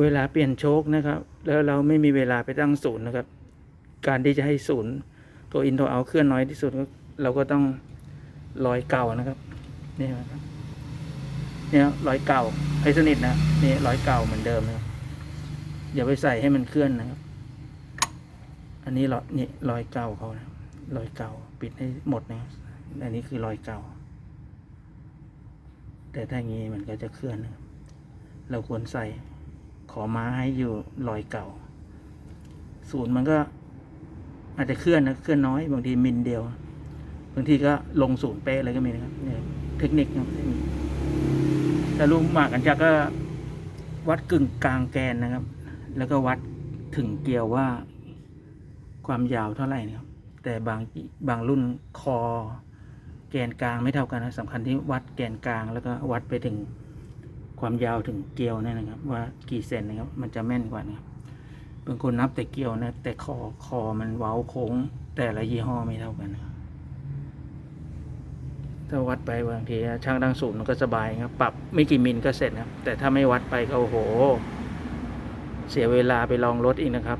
เวลาเปลี่ยนโชคนะครับ แล้วเราไม่มีเวลาไปตั้งศูนย์นะครับ การที่จะให้ศูนย์ตัวอินตัวเอาเคลื่อนน้อยที่สุดเราก็ต้องรอยเก่านะครับนี่นะครับเนี่ยรอยเก่าให้สนิทนะนี่รอยเก่าเหมือนเดิมนะอย่าไปใส่ให้มันเคลื่อนนะครับ อันนี้รอยนี่รอยเก่าเขานะรอยเก่าปิดให้หมดนะครับอันนี้คือรอยเก่า แต่ถ้าอย่างนี้มันก็จะเคลื่อนนะเราควรใส่ ขอม้าให้อยู่รอยเก่า ศูนย์มันก็ อาจจะเคลื่อนนะเคลื่อนน้อย บางทีมิลเดียว บางทีก็ลงศูนย์เป๊ะเลยก็มีนะครับเนี่ยเทคนิคนะแต่ลูกหมากอันจักก็ วัดกึ่งกลางแกนนะครับ แล้วก็วัดถึงเกลียวว่า ความยาวเท่าไหร่นะครับ แต่บางบางรุ่นคอ แกนกลางไม่เท่ากันนะสำคัญที่วัดแกนกลางแล้วก็วัดไปถึง ความยาวถึงเกลียวเนี่ยนะครับ ว่ากี่เซนนะครับ มันจะแม่นกว่านะครับบางคนนับแต่เกลียวนะ แต่คอคอมันเว้าโค้ง แต่ละยี่ห้อไม่เท่ากันนะครับถ้าวัดไปบางทีช่างดังศูนย์มันก็สบายครับปรับไม่กี่มิลก็เสร็จครับแต่ถ้าไม่วัดไปก็โอ้โห เสียเวลาไปลองรถอีกนะครับ